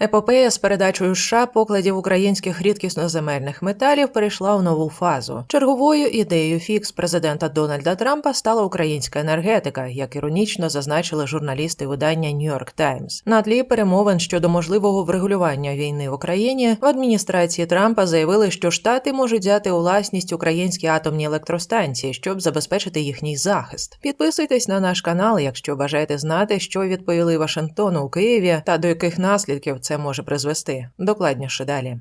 Епопея з передачею США покладів українських рідкісноземельних металів перейшла в нову фазу. Черговою ідеєю фікс президента Дональда Трампа стала українська енергетика, як іронічно зазначили журналісти видання New York Times. На тлі перемовин щодо можливого врегулювання війни в Україні в адміністрації Трампа заявили, що штати можуть взяти у власність українські атомні електростанції, щоб забезпечити їхній захист. Підписуйтесь на наш канал, якщо бажаєте знати, що відповіли Вашингтону у Києві та до яких наслідків це може призвести. Докладніше далі.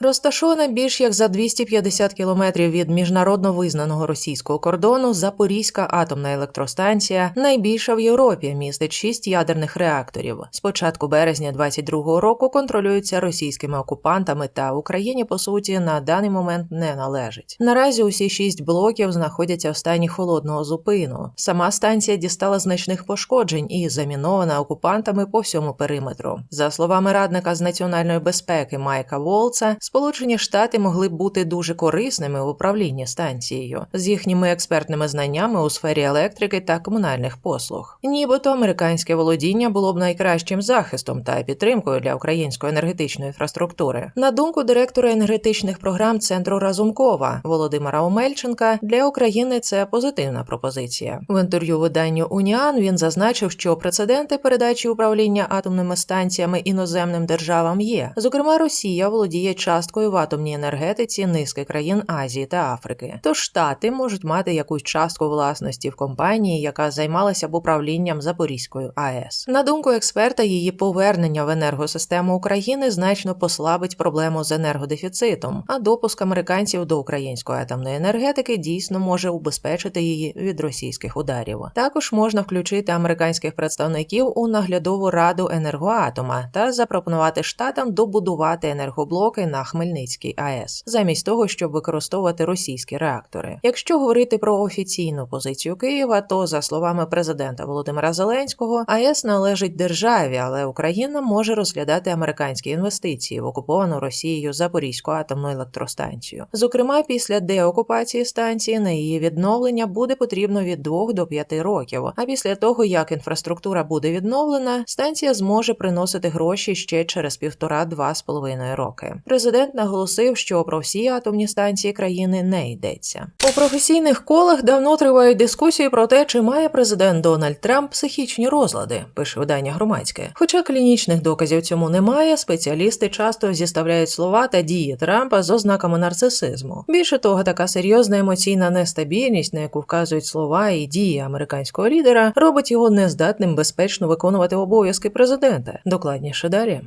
Розташована більш як за 250 кілометрів від міжнародно визнаного російського кордону Запорізька атомна електростанція, найбільша в Європі, містить шість ядерних реакторів. З початку березня 22-го року контролюється російськими окупантами та Україні по суті на даний момент не належить. Наразі усі шість блоків знаходяться в стані холодного зупину. Сама станція дістала значних пошкоджень і замінована окупантами по всьому периметру. За словами радника з національної безпеки Майка Волца. Сполучені Штати могли б бути дуже корисними в управлінні станцією з їхніми експертними знаннями у сфері електрики та комунальних послуг. Нібито американське володіння було б найкращим захистом та підтримкою для української енергетичної інфраструктури. На думку директора енергетичних програм центру Разумкова Володимира Омельченка, для України це позитивна пропозиція. В інтерв'ю виданню Уніан він зазначив, що прецеденти передачі управління атомними станціями іноземним державам є. Зокрема, Росія володіє часто часткою в атомній енергетиці низки країн Азії та Африки. Тож штати можуть мати якусь частку власності в компанії, яка займалася б управлінням Запорізькою АЕС. На думку експерта, її повернення в енергосистему України значно послабить проблему з енергодефіцитом, а допуск американців до української атомної енергетики дійсно може убезпечити її від російських ударів. Також можна включити американських представників у наглядову раду енергоатома та запропонувати штатам добудувати енергоблоки на Хмельницький АЕС, замість того, щоб використовувати російські реактори. Якщо говорити про офіційну позицію Києва, то за словами президента Володимира Зеленського, АЕС належить державі, але Україна може розглядати американські інвестиції в окуповану Росією Запорізьку атомну електростанцію. Зокрема, після деокупації станції на її відновлення буде потрібно від 2 до 5 років. А після того, як інфраструктура буде відновлена, станція зможе приносити гроші ще через півтора-два з половиною роки. Президент наголосив, що про всі атомні станції країни не йдеться. У професійних колах давно тривають дискусії про те, чи має президент Дональд Трамп психічні розлади, пише видання громадське. Хоча клінічних доказів цьому немає, спеціалісти часто зіставляють слова та дії Трампа з ознаками нарцисизму. Більше того, така серйозна емоційна нестабільність, на яку вказують слова і дії американського лідера, робить його нездатним безпечно виконувати обов'язки президента. Докладніше далі.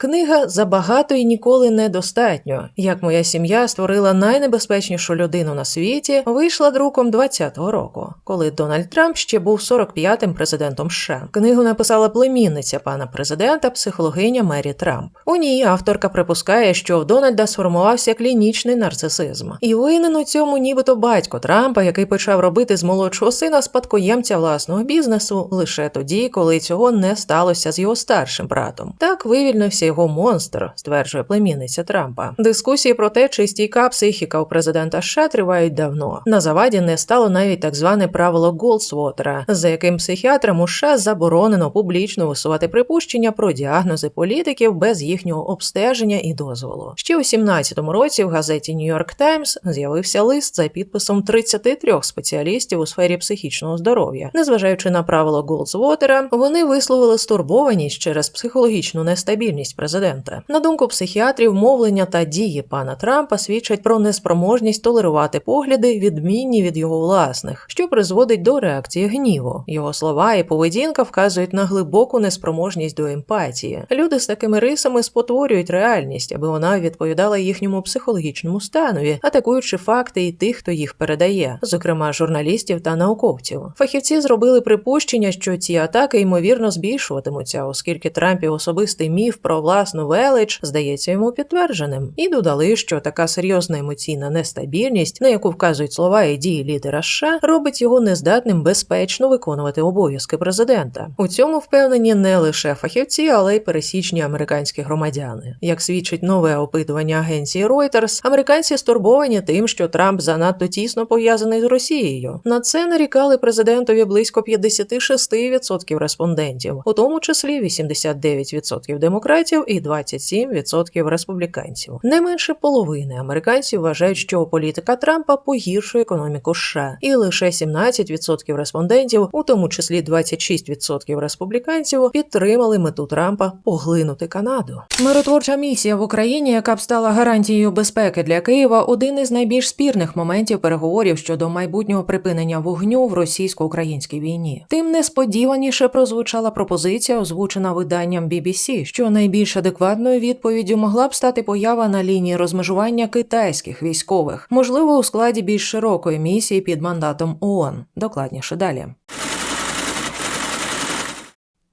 Книга забагато і ніколи недостатньо. Як моя сім'я створила найнебезпечнішу людину на світі, вийшла друком 20-го року, коли Дональд Трамп ще був 45-м президентом США. Книгу написала племінниця пана президента, психологиня Мері Трамп. У ній авторка припускає, що в Дональда сформувався клінічний нарцисизм, і винен у цьому, нібито батько Трампа, який почав робити з молодшого сина спадкоємця власного бізнесу лише тоді, коли цього не сталося з його старшим братом. Так вивільнився його монстр, стверджує племінниця Трампа. Дискусії про те, чи стійка психіка у президента США тривають давно. На заваді не стало навіть так зване правило Голдсвотера, за яким психіатрам у США заборонено публічно висувати припущення про діагнози політиків без їхнього обстеження і дозволу. Ще у 17-му році в газеті York Times з'явився лист за підписом 33 спеціалістів у сфері психічного здоров'я. Незважаючи на правило Голдсвотера, вони висловили стурбованість через психологічну нестабільність президента. На думку психіатрів, мовлення та дії пана Трампа свідчать про неспроможність толерувати погляди, відмінні від його власних, що призводить до реакції гніву. Його слова і поведінка вказують на глибоку неспроможність до емпатії. Люди з такими рисами спотворюють реальність, аби вона відповідала їхньому психологічному станові, атакуючи факти і тих, хто їх передає, зокрема журналістів та науковців. Фахівці зробили припущення, що ці атаки ймовірно збільшуватимуться, оскільки Трампів особистий міф про власну велич здається йому підтвердженим, і додали, що така серйозна емоційна нестабільність, на яку вказують слова і дії лідера США, робить його нездатним безпечно виконувати обов'язки президента. У цьому впевнені не лише фахівці, але й пересічні американські громадяни. Як свідчить нове опитування агенції Reuters, американці стурбовані тим, що Трамп занадто тісно пов'язаний з Росією. На це нарікали президентові близько 56% респондентів, у тому числі 89% демократів і 27% республіканців. Не менше половини американців вважають, що політика Трампа погіршує економіку США, і лише 17% респондентів, у тому числі 26% республіканців, підтримали мету Трампа поглинути Канаду. Миротворча місія в Україні, яка б стала гарантією безпеки для Києва, один із найбільш спірних моментів переговорів щодо майбутнього припинення вогню в російсько-українській війні. Тим несподіваніше прозвучала пропозиція, озвучена виданням BBC, що найбільш адекватною відповіддю могла б стати поява на лінії розмежування китайських військових, можливо, у складі більш широкої місії під мандатом ООН. Докладніше далі.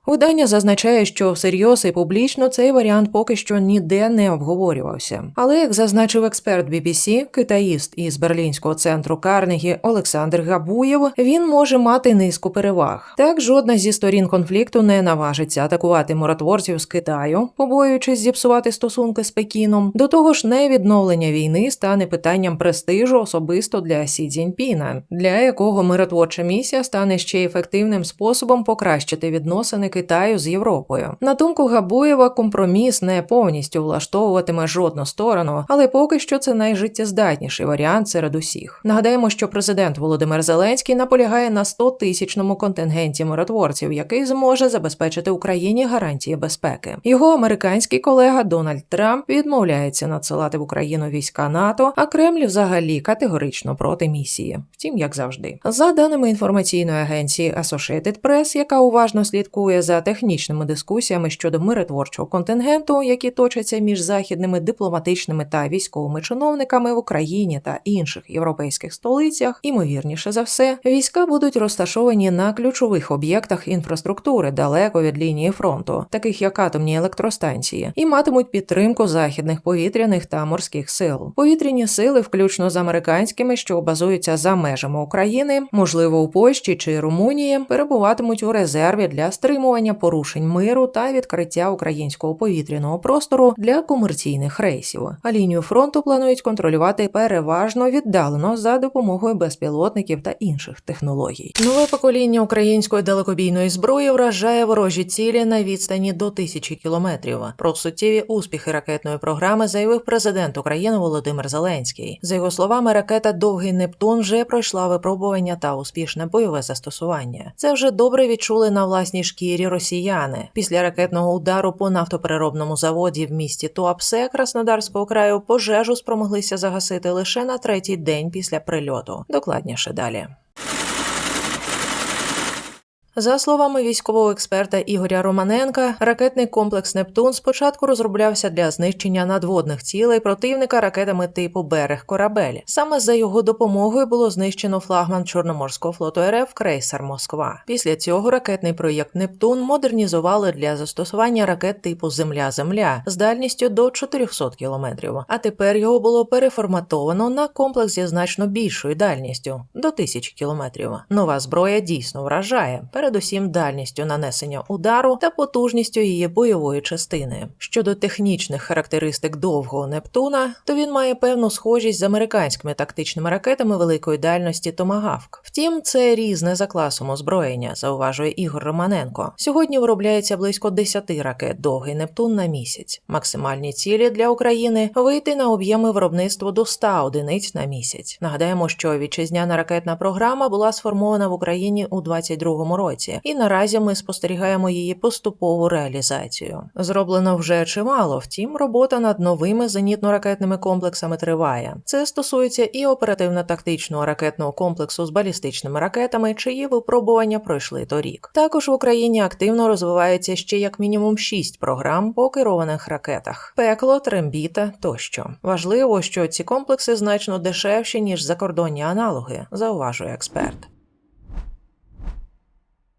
Видання зазначає, що всерйоз і публічно цей варіант поки що ніде не обговорювався. Але як зазначив експерт BBC, китаїст із берлінського центру Карнегі Олександр Габуєв, він може мати низку переваг. Так жодна зі сторін конфлікту не наважиться атакувати миротворців з Китаю, побоюючись зіпсувати стосунки з Пекіном. До того ж, невідновлення війни стане питанням престижу особисто для Сі Цзіньпіна, для якого миротворча місія стане ще ефективним способом покращити відносини Китаю з Європою. На думку Габуєва, компроміс не повністю влаштовуватиме жодну сторону, але поки що це найжиттєздатніший варіант серед усіх. Нагадаємо, що президент Володимир Зеленський наполягає на 100 тисячному контингенті миротворців, який зможе забезпечити Україні гарантії безпеки. Його американський колега Дональд Трамп відмовляється надсилати в Україну війська НАТО, а Кремль взагалі категорично проти місії. Втім, як завжди, за даними інформаційної агенції Associated Press, яка уважно слідкує за технічними дискусіями щодо миротворчого контингенту, які точаться між західними дипломатичними та військовими чиновниками в Україні та інших європейських столицях, імовірніше за все, війська будуть розташовані на ключових об'єктах інфраструктури далеко від лінії фронту, таких як атомні електростанції, і матимуть підтримку західних повітряних та морських сил. Повітряні сили, включно з американськими, що базуються за межами України, можливо, у Польщі чи Румунії, перебуватимуть у резерві для стримування порушень миру та відкриття українського повітряного простору для комерційних рейсів. А лінію фронту планують контролювати переважно віддалено за допомогою безпілотників та інших технологій. Нове покоління української далекобійної зброї вражає ворожі цілі на відстані до тисячі кілометрів. Про суттєві успіхи ракетної програми заявив президент України Володимир Зеленський. За його словами, ракета Довгий Нептун вже пройшла випробування та успішне бойове застосування. Це вже добре відчули на власній шкірі росіяни. Після ракетного удару по нафтопереробному заводі в місті Туапсе Краснодарського краю пожежу спромоглися загасити лише на третій день після прильоту. Докладніше далі. За словами військового експерта Ігоря Романенка, ракетний комплекс Нептун спочатку розроблявся для знищення надводних цілей противника ракетами типу Берег Корабель. Саме за його допомогою було знищено флагман Чорноморського флоту РФ крейсер Москва. Після цього ракетний проєкт Нептун модернізували для застосування ракет типу Земля-Земля з дальністю до 400 кілометрів. А тепер його було переформатовано на комплекс зі значно більшою дальністю до 1000 кілометрів. Нова зброя дійсно вражає передусім дальністю нанесення удару та потужністю її бойової частини. Щодо технічних характеристик довгого Нептуна, то він має певну схожість з американськими тактичними ракетами великої дальності Томагавк. Втім, це різне за класом озброєння, зауважує Ігор Романенко. Сьогодні виробляється близько 10 ракет довгий Нептун на місяць. Максимальні цілі для України вийти на об'єми виробництва до 100 одиниць на місяць. Нагадаємо, що вітчизняна ракетна програма була сформована в Україні у 22-му році році, і наразі ми спостерігаємо її поступову реалізацію. Зроблено вже чимало, втім, робота над новими зенітно-ракетними комплексами триває. Це стосується і оперативно-тактичного ракетного комплексу з балістичними ракетами, чиї випробування пройшли торік. Також в Україні активно розвивається ще як мінімум шість програм по керованих ракетах: пекло, трембіта тощо. Важливо, що ці комплекси значно дешевші ніж закордонні аналоги, зауважує експерт.